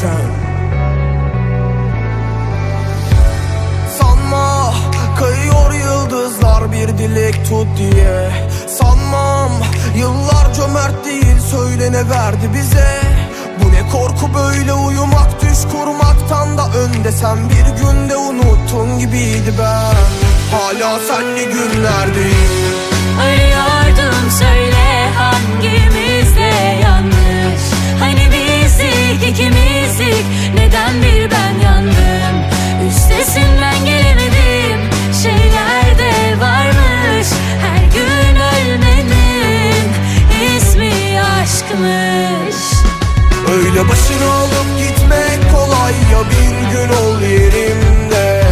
return Sanma kayıyor yıldızlar bir dilek tut diye. Sanmam yıllar cömert değil söylene verdi bize. Bu ne korku böyle uyumak düş kurmaktan da önde. Sen bir günde unuttun gibiydi ben. Hala senli günlerdeyim. Arıyorum ismi aşkmış Öyle başını alıp gitmek kolay ya bir gün ol yerimde.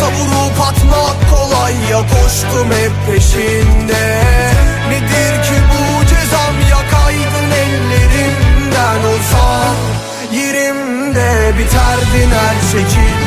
Savurup atmak kolay ya koştum hep peşinde. Nedir ki bu cezam yakaydın ellerimden olsan Yerimde biterdin her şekilde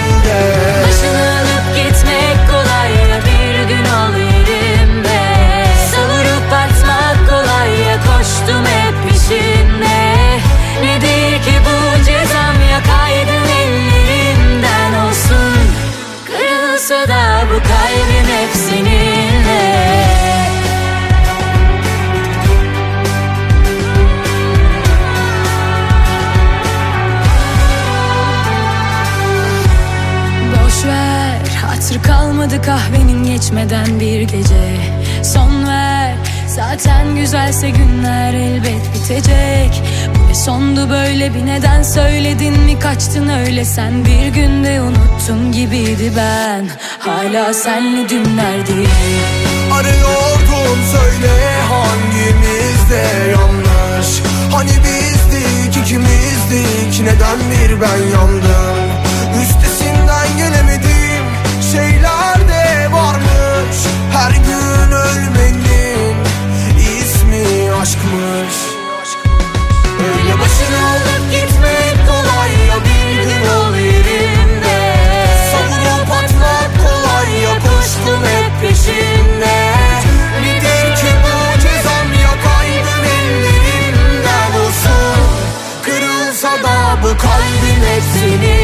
Kırılsa da bu kalbim hep seninle. Boş ver hatır kalmadı kahvenin geçmeden bir gece. Son ver zaten güzelse günler elbet bitecek. Bu ne sondu böyle bir neden söyledin mi? Kaçtın öyle Sen bir günde unuttun gibiydi ben. Hala senli dünlerdeyim Arıyordum söyle hangimizde yanlış? Hani bizdik ikimizdik neden bir ben yandım aşkmış Öyle başını alıp gitmek kolay ya bir gün ol yerimde Savurup atmak kolay ya koştum hep peşinde. Nedir ki bu cezam ya kaybın ellerimden olsun. Kırılsa da bu kalbim hep seninle